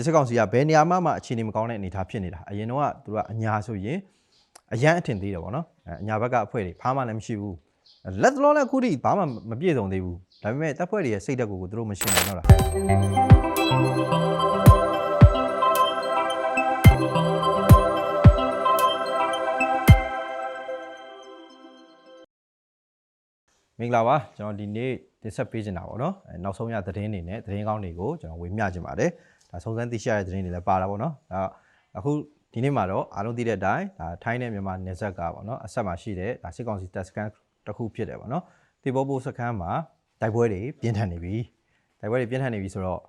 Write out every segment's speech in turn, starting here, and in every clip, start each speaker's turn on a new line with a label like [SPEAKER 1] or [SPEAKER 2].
[SPEAKER 1] ဒီစစ်ကောင်စီကဘယ်နေရာမှမှအခြေအနေမကောင်းတဲ့အနေအထားဖြစ်နေတာအရင်တော့ကသူကအညာဆိုရင်အရန်အထင်သေးတယ်ပေါ့နော်အဲအညာဘက်ကအဖွဲတွေဖားမှလည်းမရှိဘူးလက်တလောလည်းအခုထိဘာမှမပြည့်စုံသေးဘူးဒါပေမဲ့တပ်ဖွဲ့တွေရဲ့စိတ်ဓာတ်ကိုသူတို့မရှင်းနိုင်တော့လားမင်္ဂလာပါကျွန်တော်ဒီနေ့တင်ဆက်ပေးချင်တာပေါ့နော်အဲနောက်ဆုံးရသတင်းတွေနဲ့သတင်းကောင်းတွေကိုကျွန်တော်ဝေမျှချင်ပါတယ် ဒါစုံစမ်းသိရှိရတဲ့သတင်းတွေလည်းပါတာပေါ့နော်ဒါအခုဒီနေ့မှာတော့အားလုံးသိတဲ့အတိုင်းဒါထိုင်းနဲ့မြန်မာနယ်စပ်ကပေါ့နော်အဆက်မှာရှိတဲ့ဒါစစ်ကောင်စီတပ်စခန်းတစ်ခုဖြစ်တယ်ပေါ့နော်တေဘောဘိုးစခန်းမှာတိုက်ပွဲတွေပြင်းထန်နေပြီတိုက်ပွဲတွေပြင်းထန်နေပြီဆိုတော့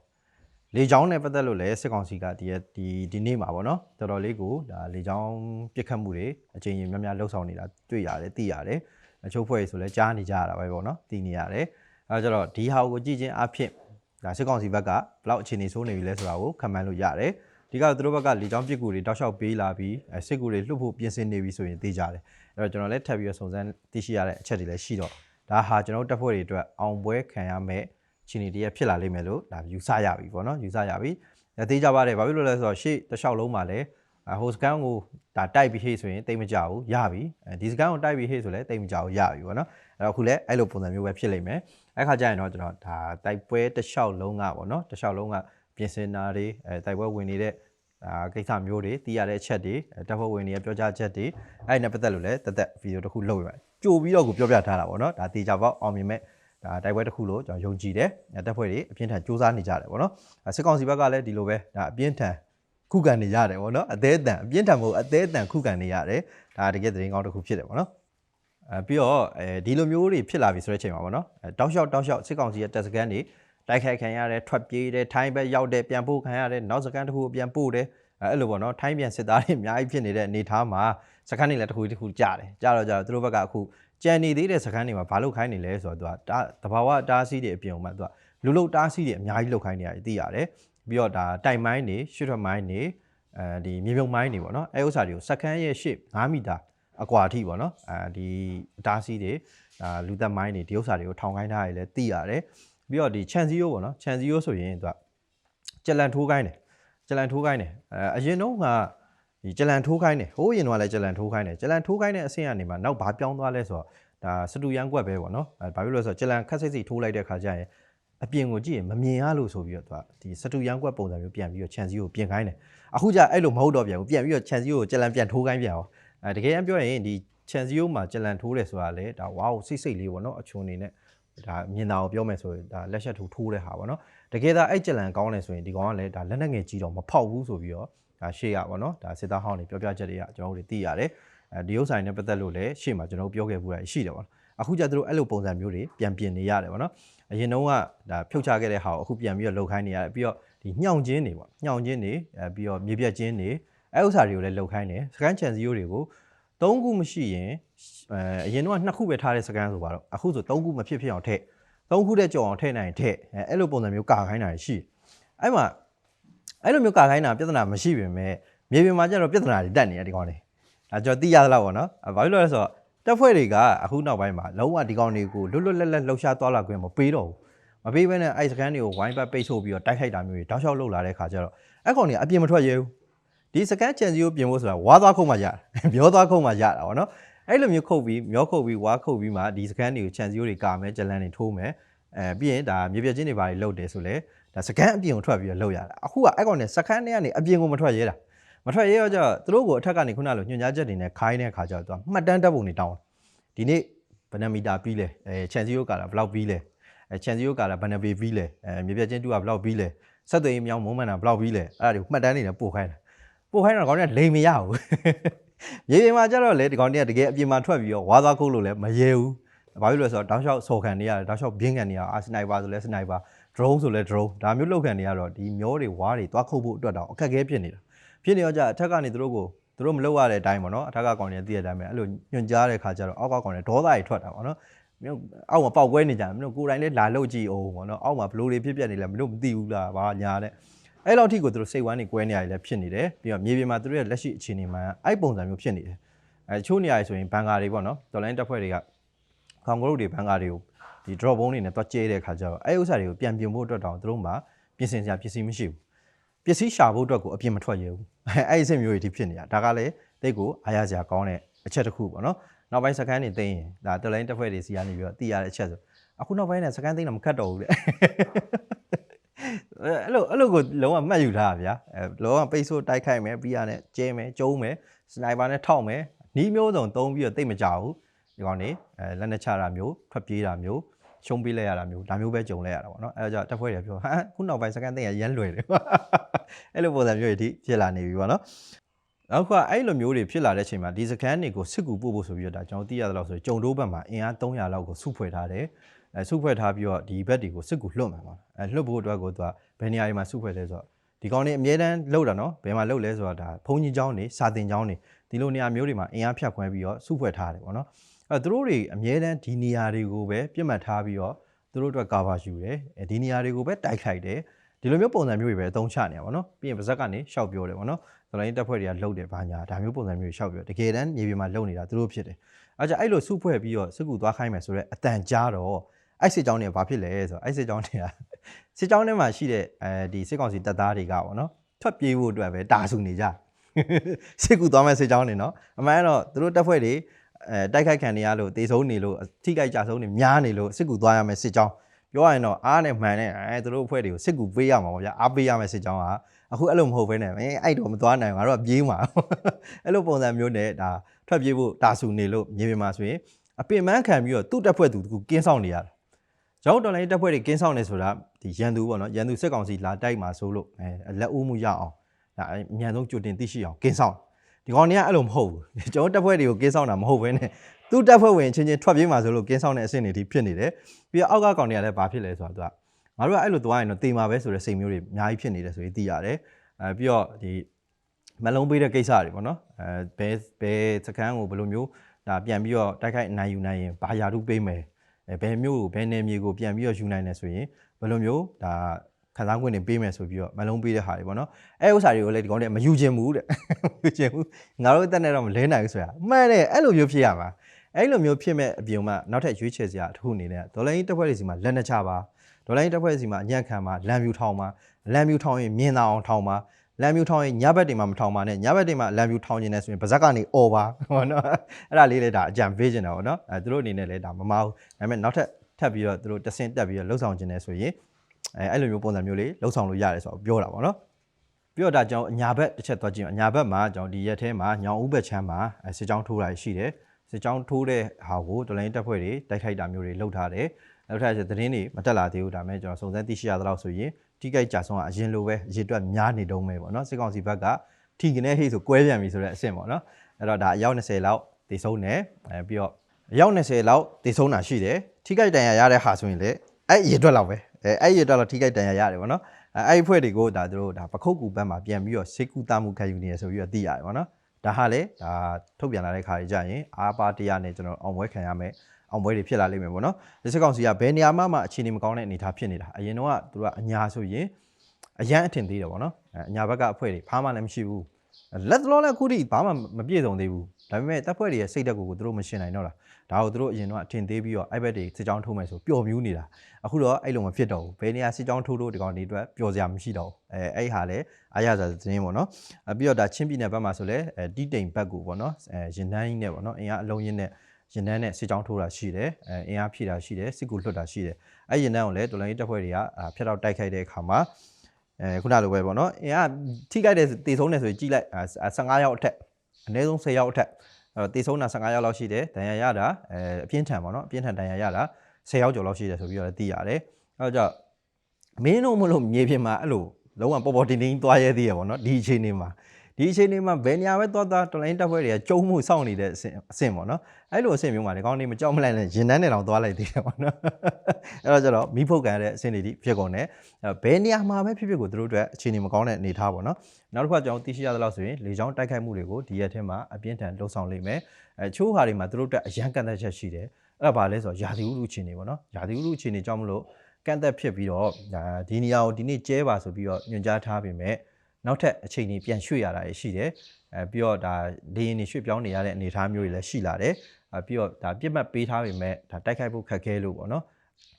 [SPEAKER 1] လေချောင်းနဲ့ပတ်သက်လို့လည်းစစ်ကောင်စီကဒီရက်ဒီဒီနေ့မှာပေါ့နော်တော်တော်လေးကိုဒါလေချောင်းပြစ်ခတ်မှုတွေအကြိမ်ကြီးများများလှုပ်ဆောင်နေတာတွေ့ရတယ်သိရတယ်အချို့ဖွဲ့ဆိုလည်းကြားနေကြရတာပဲပေါ့နော်သိနေရတယ်အဲဒါကြတော့ဒီဟာကိုကြည့်ချင်းအဖြစ် ဒါစစ်ကောင်စီဘက်ကဘယ်လောက်အခြေအနေဆိုးနေပြီလဲဆိုတာကိုခံမှန်းလို့ရတယ်ဒီကသူတို့ဘက်ကလေချောင်းပြစ်ကူတွေတောက်လျှောက်ပေးလာပြီးအဲစစ်ကူတွေလှုပ်ဖို့ပြင်ဆင်နေပြီဆိုရင်သိကြတယ်အဲ့တော့ကျွန်တော်လည်းထပ်ပြီးတော့စုံစမ်းသိရှိရတဲ့အချက်တွေလည်းရှိတော့ဒါဟာကျွန်တော်တို့တပ်ဖွဲ့တွေအတွက်အောင်ပွဲခံရမယ့်အခြေအနေတည်းဖြစ်လာလိမ့်မယ်လို့ဒါယူဆရပြီပေါ့နော်ယူဆရပြီအဲသိကြပါတယ်ဘာဖြစ်လို့လဲဆိုတော့ရှေ့တစ်လျှောက်လုံးမှာလည်းဟိုစကန်ကိုဒါတိုက်ပြီးဟေ့ဆိုရင်တိတ်မကြဘူးရပြီအဲဒီစကန်ကိုတိုက်ပြီးဟေ့ဆိုလည်းတိတ်မကြဘူးရပြီပေါ့နော်အဲ့တော့အခုလည်းအဲ့လိုပုံစံမျိုးပဲဖြစ်လိမ့်မယ် အဲ့ခါကျရင်တော့ကျွန်တော်ဒါတိုက်ပွဲတစ်လျှောက်လုံးကပေါ့နော်တစ်လျှောက်လုံးကပြင်ဆင်တာတွေအဲတိုက်ပွဲဝင်နေတဲ့ဒါကိစ္စမျိုးတွေသိရတဲ့အချက်တွေတပ်ဖွဲ့ဝင်တွေရဲ့ပြောကြားချက်တွေအဲ့ဒီနဲ့ပတ်သက်လို့လည်းတက်တက်ဗီဒီယိုတစ်ခုလုပ်ရပါတယ်ကြိုပြီးတော့ကိုပြောပြထားတာပေါ့နော်ဒါတေချာပေါက်အောင်မြင်မဲ့ဒါတိုက်ပွဲတစ်ခုလို့ကျွန်တော်ယုံကြည်တယ်တပ်ဖွဲ့တွေအပြင်းထန်စူးစမ်းနေကြတယ်ပေါ့နော်စစ်ကောင်စီဘက်ကလည်းဒီလိုပဲဒါအပြင်းထန်ခုခံနေရတယ်ပေါ့နော်အသေးအတန်အပြင်းထန်မှုအသေးအတန်ခုခံနေရတယ်ဒါတကယ်သတင်းကောင်းတစ်ခုဖြစ်တယ်ပေါ့နော် အဲပြီးတော့အဲဒီလိုမျိုးတွေဖြစ်လာပြီဆိုတဲ့အချိန်မှာပေါ့နော်အဲတောက်လျှောက်တောက်လျှောက်စစ်ကောင်စီရဲ့တပ်စခန်းတွေတိုက်ခိုက်ခံရတယ်ထွက်ပြေးတယ်ထိုင်းဘက်ရောက်တယ်ပြန်ပို့ခံရတယ်နောက်စခန်းတစ်ခုကိုပြန်ပို့တယ်အဲအဲ့လိုပေါ့နော်ထိုင်းပြန်စစ်သားတွေအများကြီးဖြစ်နေတဲ့အနေအထားမှာစခန်းတွေလည်းတစ်ခုတစ်ခုကြားတယ်ကြားတော့ကြားတော့သူတို့ဘက်ကအခုကြံနေသေးတဲ့စခန်းတွေမှာဘာလို့ခိုင်းနေလဲဆိုတော့သူကတဘာဝတားဆီးတွေအပြင်မှာသူကလူလုတားဆီးတွေအများကြီးလုတ်ခိုင်းနေရတယ်သိရတယ်ပြီးတော့ဒါတိုင်မိုင်းတွေရှစ်ထွက်မိုင်းတွေအဲဒီမြေမြုံမိုင်းတွေပေါ့နော်အဲဥစ္စာတွေကိုစခန်းရဲ့ရှစ်9မီတာ အကွာအထိပေါ့နော်အဲဒီအတားဆီးတွေဒါလူသက်မိုင်းတွေဒီဥစ္စာတွေကိုထောင်ခိုင်းထားရလဲသိရတယ်ပြီးတော့ဒီခြံစည်းရိုးပေါ့နော်ခြံစည်းရိုးဆိုရင်သူကကြက်လန်ထိုးခိုင်းတယ်ကြက်လန်ထိုးခိုင်းတယ်အဲအရင်တော့ကဒီကြက်လန်ထိုးခိုင်းတယ်ဟိုးရင်တော့လည်းကြက်လန်ထိုးခိုင်းတယ်ကြက်လန်ထိုးခိုင်းတဲ့အဆင့်ကနေမှနောက်ဘာပြောင်းသွားလဲဆိုတော့ဒါစတူရန်ကွက်ပဲပေါ့နော်အဲဘာဖြစ်လို့လဲဆိုတော့ကြက်လန်ခက်စိတ်စိတ်ထိုးလိုက်တဲ့ခါကျရင်အပြင်ကိုကြည့်ရင်မမြင်ရလို့ဆိုပြီးတော့သူကဒီစတူရန်ကွက်ပုံစံမျိုးပြန်ပြီးတော့ခြံစည်းကိုပြင်ခိုင်းတယ်အခုကျအဲ့လိုမဟုတ်တော့ပြန်ဘူးပြန်ပြီးတော့ခြံစည်းကိုကြက်လန်ပြန်ထိုးခိုင်းပြန်အောင် အဲတကယ်အပြောရင်ဒီခြံစည်းရိုးမှာကြက်လန်ထိုးတယ်ဆိုတာလေဒါဝါးကိုစိတ်စိတ်လေးပေါ့နော်အချုံနေနဲ့ဒါမြင်တာကိုပြောမယ်ဆိုရင်ဒါလက်ချက်ထိုးထိုးတဲ့ဟာပေါ့နော်တကယ်ဒါအဲ့ကြက်လန်ကောင်းတယ်ဆိုရင်ဒီကောင်ကလည်းဒါလက်နဲ့ငယ်ကြီးတော့မဖောက်ဘူးဆိုပြီးတော့ဒါရှေ့ရပါတော့ဒါစစ်သားဟောင်းတွေပြောပြချက်တွေကကျွန်တော်တို့သိရတယ်အဲဒီဥစ္စာတွေနဲ့ပတ်သက်လို့လည်းရှေ့မှာကျွန်တော်ပြောခဲ့ဘူးတာရှိတယ်ပေါ့အခုကျသူတို့အဲ့လိုပုံစံမျိုးတွေပြန်ပြင်နေရတယ်ပေါ့နော်အရင်တုန်းကဒါဖြုတ်ချခဲ့တဲ့ဟာကိုအခုပြန်ပြီးတော့လှုပ်ခိုင်းနေရတယ်ပြီးတော့ဒီညှောင်ချင်းတွေပေါ့ညှောင်ချင်းတွေအဲပြီးတော့မြေပြက်ချင်းတွေ အဲဥစ္စာတွေကိုလည်းလှုပ်ခိုင်းတယ်စကန်ချန်စီယိုတွေကို၃ခုမရှိရင်အဲအရင်တော့နှစ်ခုပဲထားတဲ့စကန်ဆိုပါတော့အခုဆို၃ခုမဖြစ်ဖြစ်အောင်ထည့်၃ခုတည်းကြော်အောင်ထည့်နိုင်ထည့်အဲအဲ့လိုပုံစံမျိုးကာခိုင်းတာရှိအဲ့မှာအဲ့လိုမျိုးကာခိုင်းတာပြဿနာမရှိပြင်မဲ့မြေပြင်မှာကျတော့ပြဿနာတွေတက်နေတယ်ဒီကောင်တွေဒါကြောင့်သိရသလောက်ပေါ့နော်ဘာဖြစ်လို့လဲဆိုတော့တက်ဖွဲ့တွေကအခုနောက်ပိုင်းမှာလုံးဝဒီကောင်တွေကိုလွတ်လွတ်လပ်လပ်လှုပ်ရှားသွားလာခွင့်မပေးတော့ဘူးမပေးဘဲနဲ့အဲ့စကန်တွေကိုဝိုင်းပတ်ပိတ်ဆို့ပြီးတော့တိုက်ခိုက်တာမျိုးတွေတောက်လျှောက်လုပ်လာတဲ့ခါကျတော့အဲ့ကောင်တွေအပြင်မထွက်ရဲဘူး ဒီစကန်ချန်စီကိုပြင်ဖို့ဆိုတာဝါးသွားခုတ်မှရတယ်မျောသွားခုတ်မှရတာပေါ့နော်အဲ့လိုမျိုးခုတ်ပြီးမျောခုတ်ပြီးဝါးခုတ်ပြီးမှဒီစကန်တွေကိုချန်စီကိုတွေကာမယ်ဂျလန်တွေထိုးမယ်အဲပြီးရင်ဒါမြေပြချင်းတွေဘာတွေလုပ်တယ်ဆိုလဲဒါစကန်အပြင်ကိုထွက်ပြီးတော့လုပ်ရတာအခုကအဲ့ကောင်တွေစကန်တွေကနေအပြင်ကိုမထွက်ရဲတာမထွက်ရဲတော့ကျသူတို့ကိုအထက်ကနေခုနလိုညွှန်ကြားချက်တွေနဲ့ခိုင်းတဲ့ခါကျတော့သူကမှတ်တမ်းတပ်ပုံတွေတောင်းဒီနေ့ဘယ်နှမီတာပြီးလဲအဲချန်စီယိုကာလာဘယ်လောက်ပြီးလဲအဲချန်စီယိုကာလာဘယ်နှပေပြီးလဲအဲမြေပြချင်းတူကဘယ်လောက်ပြီးလဲဆက်သွယ်ရေးမြောင်းမုံမှန်တာဘယ်လောက်ပြီးလဲအဲ့ဒါတွေမှတ်တမ်းတွေနဲ့ပို့ခိုင်းတာ ပို့ခိုင်းတော့ကောင်းတဲ့လိန်မရဘူးရေပြင်မှာကျတော့လေဒီကောင်တွေကတကယ်အပြင်မှာထွက်ပြီးတော့ဝါသွားခုတ်လို့လည်းမရဲဘူးဘာဖြစ်လို့လဲဆိုတော့တောက်လျှောက်ဆော်ခံနေရတယ်တောက်လျှောက်ဘင်းခံနေရအာစနိုက်ပါဆိုလဲစနိုက်ပါ drone ဆိုလဲ drone ဒါမျိုးလောက်ခံနေရတော့ဒီမျောတွေဝါးတွေသွားခုတ်ဖို့အတွက်တော့အခက်အခဲဖြစ်နေတာဖြစ်နေတော့ကြအထက်ကနေသူတို့ကိုသူတို့မလုပ်ရတဲ့အတိုင်းပေါ့နော်အထက်ကကောင်တွေသိရတဲ့အတိုင်းပဲအဲ့လိုညွန်ကြားတဲ့ခါကျတော့အောက်ကကောင်တွေဒေါသတွေထွက်တာပေါ့နော်မင်းအောက်မှာပေါက်ကွဲနေကြတယ်မင်းတို့ကိုယ်တိုင်လည်းလာလုတ်ကြည့်အောင်ပေါ့နော်အောက်မှာဘလို့တွေဖြစ်ပြနေလဲမင်းတို့မသိဘူးလားဘာညာတဲ့ အဲ့လောက်ထိကိုသူတို့စိတ်ဝမ်းနေကွဲနေရတယ်လည်းဖြစ်နေတယ်ပြီးတော့မြေပြင်မှာသူတို့ရဲ့လက်ရှိအခြေအနေမှာအဲ့ပုံစံမျိုးဖြစ်နေတယ်အဲချိုးနေရတယ်ဆိုရင်ဘန်ကာတွေပေါ့နော်ဒေါ်လိုင်းတက်ဖွဲ့တွေကခေါင်ကရုတ်တွေဘန်ကာတွေကိုဒီ drop ဘုံတွေနဲ့တွားကျဲတဲ့ခါကျတော့အဲ့ဥစ္စာတွေကိုပြန်ပြင်ဖို့အတွက်တောင်သူတို့မှာပြင်ဆင်စရာပစ္စည်းမရှိဘူးပစ္စည်းရှာဖို့အတွက်ကိုအပြင်မထွက်ရဘူးအဲ့ဒီအဆင့်မျိုးတွေဒီဖြစ်နေတာဒါကလည်းတိတ်ကိုအားရစရာကောင်းတဲ့အချက်တစ်ခုပေါ့နော်နောက်ပိုင်းစကန်နေသိရင်ဒါတလိုင်းတစ်ဖွဲ့တွေစီကနေပြီးတော့တည်ရတဲ့အချက်ဆိုအခုနောက်ပိုင်းနဲ့စကန်သိမ်းတော့မခတ်တော့ဘူးတဲ့ အဲ့လိုအဲ့လိုကိုလုံးဝမှတ်ယူထားတာဗျာအဲလုံးဝပိတ်ဆို့တိုက်ခိုက်မယ်ပြီးရနဲ့ကျဲမယ်ကျုံးမယ်စနိုက်ပါနဲ့ထောက်မယ်နီးမျိုးစုံသုံးပြီးတော့တိတ်မကြဘူးဒီကောင်နေအဲလက်နဲ့ချတာမျိုးထွက်ပြေးတာမျိုးရှုံးပေးလိုက်ရတာမျိုးဒါမျိုးပဲကြုံလိုက်ရတာပေါ့နော်အဲဒါကြောင့်တက်ဖွဲ့တွေပြောဟာခုနောက်ပိုင်းစကန်သိမ်းရရမ်းလွယ်တယ်အဲ့လိုပုံစံမျိုးတွေဒီဖြစ်လာနေပြီပေါ့နော်နောက်ကအဲ့လိုမျိုးတွေဖြစ်လာတဲ့အချိန်မှာဒီစကန်တွေကိုစစ်ကူပို့ဖို့ဆိုပြီးတော့ဒါကျွန်တော်သိရသလောက်ဆိုကြုံတိုးဘက်မှာအင်အား300လောက်ကိုစုဖွဲ့ထားတယ် အဲစုဖွဲ့ထားပြီးတော့ဒီဘက်တွေကိုစစ်ကူလွှတ်မှာပါအဲလွှတ်ဖို့အတွက်ကိုသူကဘယ်နေရာတွေမှာစုဖွဲ့လဲဆိုတော့ဒီကောင်တွေအမြဲတမ်းလှုပ်တာနော်ဘယ်မှာလှုပ်လဲဆိုတော့ဒါဘုံကြီးเจ้าနေစာတင်เจ้าနေဒီလိုနေရာမျိုးတွေမှာအင်အားဖြတ်ခွဲပြီးတော့စုဖွဲ့ထားတယ်ပေါ့နော်အဲသူတို့တွေအမြဲတမ်းဒီနေရာတွေကိုပဲပြစ်မှတ်ထားပြီးတော့သူတို့အတွက်ကာဗာယူတယ်အဲဒီနေရာတွေကိုပဲတိုက်ခိုက်တယ်ဒီလိုမျိုးပုံစံမျိုးတွေပဲအသုံးချနေရပါတော့ပြီးရင်ပါဇက်ကနေရှောက်ပြောတယ်ပေါ့နော်တော်လိုင်းတက်ဖွဲ့တွေကလှုပ်တယ်ဘာညာဒါမျိုးပုံစံမျိုးတွေရှောက်ပြောတကယ်တမ်းမြေပြင်မှာလှုပ်နေတာသူတို့ဖြစ်တယ်အဲကြအဲ့လိုစုဖွဲ့ပြီးတော့စစ်ကူသွားခိုင်းမယ်ဆိုတော့အတန်ကြားတော့ အဲ့စစ်ကြောင်းတွေကဘာဖြစ်လဲဆိုတော့အဲ့စစ်ကြောင်းတွေကစစ်ကြောင်းထဲမှာရှိတဲ့အဲဒီစစ်ကောင်စီတပ်သားတွေကပေါ့နော်ထွက်ပြေးဖို့အတွက်ပဲတာဆူနေကြစစ်ကူသွားမဲ့စစ်ကြောင်းတွေနော်အမှန်တော့သူတို့တပ်ဖွဲ့တွေအဲတိုက်ခိုက်ခံနေရလို့တေဆုံးနေလို့ထိခိုက်ကြဆုံးနေများနေလို့စစ်ကူသွားရမယ်စစ်ကြောင်းပြောရရင်တော့အားနဲ့မှန်နဲ့အဲသူတို့အဖွဲ့တွေကိုစစ်ကူပေးရမှာပေါ့ဗျာအားပေးရမယ်စစ်ကြောင်းကအခုအဲ့လိုမဟုတ်ဘဲနဲ့မင်းအဲ့တော့မသွားနိုင်ဘူးငါတို့ကပြေးမှာအဲ့လိုပုံစံမျိုးနဲ့ဒါထွက်ပြေးဖို့တာဆူနေလို့မြေပြင်မှာဆိုရင်အပင်ပန်းခံပြီးတော့သူ့တပ်ဖွဲ့သူကကင်းဆောင်နေရတာ ကျောင်းတော်လိုင်းတပ်ဖွဲ့တွေကင်းဆောင်နေဆိုတာဒီရန်သူပေါ့နော်ရန်သူစစ်ကောင်စီလာတိုက်မှာဆိုလို့အဲလက်ဦးမှုရအောင်ဒါအမြန်ဆုံးကြိုတင်သိရှိအောင်ကင်းဆောင်ဒီကောင်တွေကအဲ့လိုမဟုတ်ဘူးကျွန်တော်တပ်ဖွဲ့တွေကိုကင်းဆောင်တာမဟုတ်ဘဲနဲ့သူ့တပ်ဖွဲ့ဝင်ချင်းချင်းထွက်ပြေးမှာဆိုလို့ကင်းဆောင်တဲ့အဆင့်တွေဒီဖြစ်နေတယ်ပြီးတော့အောက်ကကောင်တွေကလည်းဘာဖြစ်လဲဆိုတော့သူကငါတို့ကအဲ့လိုသွားရင်တော့တေမာပဲဆိုတဲ့စိတ်မျိုးတွေအများကြီးဖြစ်နေတယ်ဆိုပြီးသိရတယ်အဲပြီးတော့ဒီမလုံးပေးတဲ့ကိစ္စတွေပေါ့နော်အဲဘဲဘဲစကန်းကိုဘယ်လိုမျိုးဒါပြန်ပြီးတော့တိုက်ခိုက်နိုင်ယူနိုင်ရင်ဘာယာတုပေးမယ်အဲ ဘယ်မျိုးကိုဘယ်နယ်မြေကိုပြန်ပြီးတော့ယူနိုင်တယ်ဆိုရင်ဘယ်လိုမျိုးဒါခံစား권တွေပေးမယ်ဆိုပြီးတော့မလုံးပေးတဲ့ဟာတွေပေါ့နော်အဲဥစ္စာတွေကိုလည်းဒီကောင်တွေမယူခြင်းဘူးတဲ့မယူခြင်းဘူးငါတို့အသက်နဲ့တော့မလဲနိုင်ဘူးဆိုတာမှန်တယ်အဲ့လိုမျိုးဖြစ်ရမှာအဲ့လိုမျိုးဖြစ်မဲ့အပြင်မှာနောက်ထပ်ရွေးချယ်စရာတစ်ခုအနေနဲ့ဒေါ်လာကြီးတစ်ဖွဲ့စီမှာလက်နှချပါဒေါ်လာကြီးတစ်ဖွဲ့စီမှာအညံ့ခံပါလမ်းမြူထောင်ပါလမ်းမြူထောင်ရင်မြင်သာအောင်ထောင်ပါ လမ်းမြူထောင်ရင်ညဘက်တွေမှာမထောင်ပါနဲ့ညဘက်တွေမှာလမ်းမြူထောင်နေတယ်ဆိုရင်ဗဇက်ကနေអော်ပါဟောနော်အဲ့ဒါလေးလေဒါအကြံပေးခြင်းတာပေါ့နော်အဲသူတို့အနေနဲ့လည်းဒါမမအောင်ဒါပေမဲ့နောက်ထပ်ထပ်ပြီးတော့သူတို့တဆင့်တက်ပြီးတော့လှုပ်ဆောင်ခြင်းတယ်ဆိုရင်အဲအဲ့လိုမျိုးပုံစံမျိုးလေးလှုပ်ဆောင်လို့ရတယ်ဆိုတော့ပြောတာပေါ့နော်ပြီးတော့ဒါကျွန်တော်အညာဘက်တစ်ချက်သွားကြည့်အညာဘက်မှာကျွန်တော်ဒီရက်ထဲမှာညောင်ဦးဘက်ချမ်းမှာစစ်ကြောင်းထိုးတာရှိတယ်စစ်ကြောင်းထိုးတဲ့ဟာကိုဒလိုင်းတက်ဖွဲ့တွေတိုက်ခိုက်တာမျိုးတွေလုပ်ထားတယ်နောက်ထပ်သတင်းတွေမတက်လာသေးဘူးဒါပေမဲ့ကျွန်တော်စုံစမ်းသိရှိရသလောက်ဆိုရင် ထိကြိုက်ကြဆုံးကအရင်လိုပဲအရင်အတွက်များနေတုံးပဲပေါ့နော်စစ်ကောင်စီဘက်ကထီကနေဟိတ်ဆိုကွဲပြန်ပြီဆိုတဲ့အဆင့်ပေါ့နော်အဲ့တော့ဒါအယောက်20လောက်တည်ဆုံးတယ်အဲပြီးတော့အယောက်20လောက်တည်ဆုံးတာရှိတယ်ထိကြိုက်တန်ရရတဲ့ဟာဆိုရင်လေအဲ့အရင်အတွက်လောက်ပဲအဲအဲ့ရတော့ထိခိုက်တန်ရရတယ်ဗောနော်အဲအဲ့ဖွဲ့တွေကိုဒါသူတို့ဒါပခုတ်ကူဘက်မှာပြန်ပြီးတော့စေကူတာမှုခံယူနေရဆိုပြီးတော့သိရတယ်ဗောနော်ဒါဟာလေဒါထုတ်ပြန်လာတဲ့ခါကြီးကြရင်အားပါတရားနဲ့ကျွန်တော်အောင်ပွဲခံရမယ် အောင်ပွဲတွေဖြစ်လာလိမ့်မယ်ဗောနော်ဒီစက်ကောင်စီကဘယ်နေရာမှမှအခြေအနေမကောင်းတဲ့အနေအထားဖြစ်နေတာအရင်တော့ကသူတို့ကအညာဆိုရင်အရန်အထင်သေးတယ်ဗောနော်အညာဘက်ကအဖွဲ့တွေဖားမှလည်းမရှိဘူးလက်တလောလည်းအခုထိဘာမှမပြည့်စုံသေးဘူးဒါပေမဲ့တပ်ဖွဲ့တွေရဲ့စိတ်ဓာတ်ကိုသူတို့မရှင်းနိုင်တော့လားဒါကိုသူတို့အရင်တော့အထင်သေးပြီးတော့အဲ့ဘက်တွေစစ်ကြောင်းထိုးမယ်ဆိုပျော်မြူးနေတာအခုတော့အဲ့လိုမဖြစ်တော့ဘူးဘယ်နေရာစစ်ကြောင်းထိုးလို့ဒီကောင်ဒီအတွက်ပျော်စရာမရှိတော့ဘူးအဲအဲ့ဟာလည်းအားရစရာသတင်းပေါ့နော်အပြီးတော့ဒါချင်းပြည်နယ်ဘက်မှာဆိုလဲအဲတီတိမ်ဘက်ကိုပေါ့နော်အဲရင်နှန်းကြီးနဲ့ပေါ့နော်အင်အားအလုံးရင်းနဲ့ ရင်နှန်းနဲ့စစ်ကြောင်းထိုးတာရှိတယ်အဲအင်အားဖြည့်တာရှိတယ်စစ်ကူလွှတ်တာရှိတယ်အဲ့ရင်နှန်းကိုလည်းတော်လိုင်းတပ်ဖွဲ့တွေကဖျက်တော့တိုက်ခိုက်တဲ့အခါမှာအဲခုနလိုပဲပေါ့နော်အင်အားထိခိုက်တဲ့တေဆုံးတယ်ဆိုရင်ကြည့်လိုက်15ရောက်အထက်အနည်းဆုံး10ရောက်အထက်အဲတေဆုံးတာ15ရောက်လောက်ရှိတယ်ဒဏ်ရာရတာအဲအပြင်းထန်ပေါ့နော်အပြင်းထန်ဒဏ်ရာရတာ10ရောက်ကျော်လောက်ရှိတယ်ဆိုပြီးတော့လည်းသိရတယ်အဲတော့ကြောင့်မင်းတို့မလို့မြေပြင်မှာအဲ့လိုလုံးဝပေါ်ပေါ်တင်တင်သွားရဲသေးရပေါ့နော်ဒီအချိန်လေးမှာ ဒီအချိန်လေးမှာဘယ်နေရာပဲသွားသွားတော်လိုင်းတက်ဖွဲ့တွေကကျုံမှုစောင့်နေတဲ့အဆင့်အဆင့်ပေါ့နော်အဲ့လိုအဆင့်မျိုးမှာဒီကောင်းနေမကြောက်မလိုက်နဲ့ရင်တန်းနဲ့တောင်သွားလိုက်သေးတယ်ပေါ့နော်အဲ့တော့ကျတော့မိဖုတ်ကန်တဲ့အဆင့်တွေဒီဖြစ်ကုန်တယ်ဘယ်နေရာမှာပဲဖြစ်ဖြစ်ကိုတို့အတွက်အခြေအနေမကောင်းတဲ့အနေထားပေါ့နော်နောက်တစ်ခါကျွန်တော်သိရှိရသလောက်ဆိုရင်လေချောင်းတိုက်ခိုက်မှုတွေကိုဒီရက်ထဲမှာအပြင်းထန်လှုပ်ဆောင်လိမ့်မယ်အဲချိုးဟာတွေမှာတို့အတွက်အရန်ကန်သက်ချက်ရှိတယ်အဲ့ဒါဘာလဲဆိုတော့ယာတီဥလူအခြေအနေပေါ့နော်ယာတီဥလူအခြေအနေကြောင့်မလို့ကန့်သက်ဖြစ်ပြီးတော့ဒါဒီနေရာကိုဒီနေ့ကျဲပါဆိုပြီးတော့ညွှန်ကြားထားပေမဲ့ နောက်ထပ်အချိန်ကြီးပြန်ရွှေ့ရတာရှိတယ်အဲပြီးတော့ဒါလေရင်နေရွှေ့ပြောင်းနေရတဲ့အနေအထားမျိုးတွေလည်းရှိလာတယ်အဲပြီးတော့ဒါပြစ်မှတ်ပေးထားပေမဲ့ဒါတိုက်ခိုက်ဖို့ခက်ခဲလို့ပေါ့နော်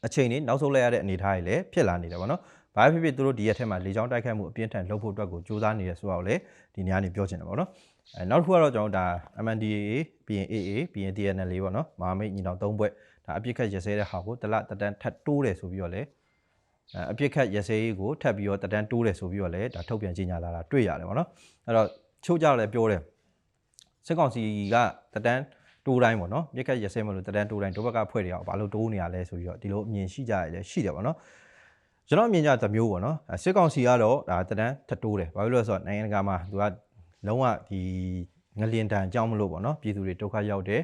[SPEAKER 1] အချိန်ကြီးနောက်ဆုံးလိုက်ရတဲ့အနေအထားတွေလည်းဖြစ်လာနေတယ်ပေါ့နော်ဘာဖြစ်ဖြစ်သူတို့ဒီရက်ထဲမှာလေကြောင်းတိုက်ခိုက်မှုအပြင်းထန်လုပ်ဖို့အတွက်ကိုစူးစမ်းနေရဆိုတော့လေဒီနေရာနေပြောချင်တယ်ပေါ့နော်အဲနောက်တစ်ခုကတော့ကျွန်တော်တို့ဒါ MNDAA ပြီးရင် AA ပြီးရင် DNL လေးပေါ့နော်မဟာမိတ်ညီနောင်၃ဘွဲ့ဒါအပြစ်ခတ်ရစဲတဲ့ဟာကိုတလတတန်းထပ်တိုးတယ်ဆိုပြီးတော့လေအဲ အပြစ်ခတ်ရစဲရေးကိုထပ်ပြီးတော့တက်တန်းတိုးတယ်ဆိုပြီးတော့လည်းဒါထုတ်ပြန်ကြေညာလာတာတွေ့ရတယ်ပေါ့နော်အဲ့တော့ချို့ကြတော့လည်းပြောတယ်စစ်ကောင်စီကတက်တန်းတိုးတိုင်းပေါ့နော်ပြစ်ခတ်ရစဲမလို့တက်တန်းတိုးတိုင်းဒုဘက်ကဖွဲ့တွေကဘာလို့တိုးနေရလဲဆိုပြီးတော့ဒီလိုအမြင်ရှိကြရလဲရှိတယ်ပေါ့နော်ကျွန်တော်အမြင်ကြတစ်မျိုးပေါ့နော်အဲစစ်ကောင်စီကတော့ဒါတက်တန်းထပ်တိုးတယ်ဘာဖြစ်လို့လဲဆိုတော့နိုင်ငံတကာမှာသူကလုံးဝဒီငလျင်တန်အကြောင်းမလို့ပေါ့နော်ပြည်သူတွေဒုက္ခရောက်တယ်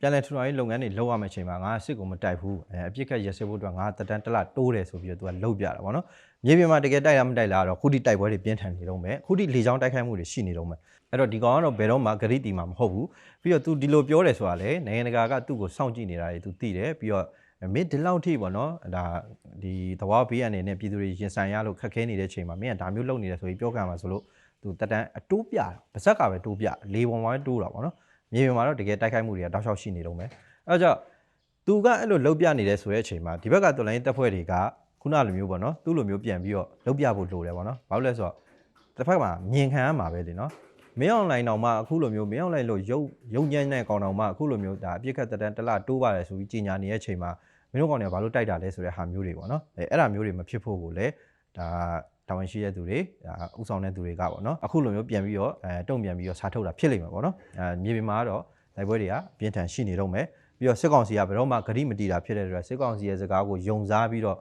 [SPEAKER 1] ပြန်လည်ထူထောင်ရေးလုပ်ငန်းတွေလုပ်ရမယ့်အချိန်မှာငါစစ်ကိုမတိုက်ဘူးအဲအပြစ်ခတ်ရစဖို့အတွက်ငါတက်တန်းတစ်လတိုးတယ်ဆိုပြီးတော့သူကလှုပ်ပြတာပေါ့နော်မြေပြင်မှာတကယ်တိုက်ရမတိုက်လားတော့ခုထိတိုက်ပွဲတွေပြင်းထန်နေတော့မယ်ခုထိလေကြောင်းတိုက်ခိုက်မှုတွေရှိနေတော့မယ်အဲ့တော့ဒီကောင်ကတော့ဘယ်တော့မှဂရိတီမှာမဟုတ်ဘူးပြီးတော့ तू ဒီလိုပြောတယ်ဆိုတာလေနိုင်ငံတကာကသူ့ကိုစောင့်ကြည့်နေတာတွေ तू သိတယ်ပြီးတော့မင်းဒီလောက်ထိပေါ့နော်ဒါဒီသဘောဘေးအနေနဲ့ပြည်သူတွေရင်ဆိုင်ရလို့ခက်ခဲနေတဲ့အချိန်မှာမင်းကဒါမျိုးလုပ်နေတယ်ဆိုပြီးပြောကြမှာဆိုလို့ तू တက်တန်းအတိုးပြတာပါဇက်ကပဲတိုးပြလေပုံမှာပဲတိုးတာပေါ့နော် မြေပြင်မှာတော့တကယ်တိုက်ခိုက်မှုတွေကတောက်လျှောက်ရှိနေတော့မယ်အဲ့တော့ကြောင့်သူကအဲ့လိုလှုပ်ပြနေတယ်ဆိုတဲ့အချိန်မှာဒီဘက်ကတော်လိုင်းတက်ဖွဲ့တွေကခုနလိုမျိုးပေါ့နော်သူ့လိုမျိုးပြန်ပြီးတော့လှုပ်ပြဖို့လိုတယ်ပေါ့နော်ဘာလို့လဲဆိုတော့တစ်ဖက်မှာမြင်ခံရမှာပဲလေနော်မင်းအွန်လိုင်းတောင်မှအခုလိုမျိုးမင်းအွန်လိုင်းလို့ရုပ်ရုပ်ညံ့တဲ့ကောင်တောင်မှအခုလိုမျိုးဒါအပြစ်ခတ်တက်တန်းတစ်လတိုးပါတယ်ဆိုပြီးကြီးညာနေတဲ့အချိန်မှာမင်းတို့ကောင်တွေကဘာလို့တိုက်တာလဲဆိုတဲ့ဟာမျိုးတွေပေါ့နော်အဲအဲ့ဒါမျိုးတွေမဖြစ်ဖို့ကိုလည်းဒါ တာဝန်ရှိတဲ့သူတွေဒါဥဆောင်တဲ့သူတွေကပေါ့နော်အခုလိုမျိုးပြန်ပြီးတော့အဲတုံ့ပြန်ပြီးတော့စားထုတ်တာဖြစ်လိမ့်မယ်ပေါ့နော်အဲမြေပြင်မှာကတော့တိုက်ပွဲတွေကအပြင်းထန်ရှိနေတော့မယ်ပြီးတော့စစ်ကောင်စီကဘယ်တော့မှဂရိမတီတာဖြစ်တဲ့အတွက်စစ်ကောင်စီရဲ့စကားကိုယုံစားပြီးတော့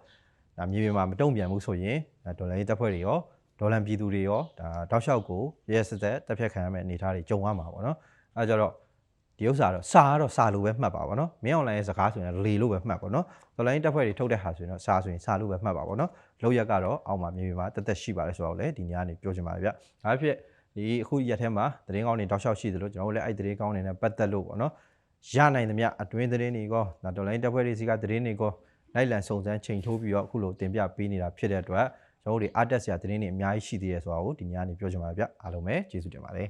[SPEAKER 1] ဒါမြေပြင်မှာမတုံ့ပြန်ဘူးဆိုရင်ဒါဒေါ်လာရေးတပ်ဖွဲ့တွေရောဒေါ်လာပြည်သူတွေရောဒါတောက်လျှောက်ကိုရဲစစ်သက်တပ်ဖြတ်ခံရမယ့်အနေအထားတွေကြုံရမှာပေါ့နော်အဲဒါကြတော့ ဒီဥစ္စာတော့စာကတော့စာလိုပဲမှတ်ပါပေါ့နော်မင်းအွန်လိုင်းရဲ့စကားဆိုရင်လေလို့ပဲမှတ်ပေါ့နော်ဒေါ်လာရေးတပ်ဖွဲ့တွေထုတ်တဲ့ဟာဆိုရင်တော့စာဆိုရင်စာလို့ပဲမှတ်ပါပေါ့နော်လောက်ရက်ကတော့အောက်မှာမြေပြင်မှာတက်တက်ရှိပါလဲဆိုတော့လေဒီညနေပြောချင်ပါတယ်ဗျဒါဖြစ်ဒီအခုရက်ထဲမှာသတင်းကောင်းတွေတောက်လျှောက်ရှိသလိုကျွန်တော်တို့လည်းအဲ့သတင်းကောင်းတွေနဲ့ပတ်သက်လို့ပေါ့နော်ရနိုင်သမျှအတွင်းသတင်းတွေကောဒါဒေါ်လာတက်ဖွဲ့တွေစီကသတင်းတွေကောလိုက်လံစုံစမ်းချိန်ထိုးပြီးတော့အခုလိုတင်ပြပေးနေတာဖြစ်တဲ့အတွက်ကျွန်တော်တို့တွေအားတက်စရာသတင်းတွေအများကြီးရှိသေးတယ်ဆိုတာကိုဒီညနေပြောချင်ပါဗျအားလုံးပဲကျေးဇူးတင်ပါတယ်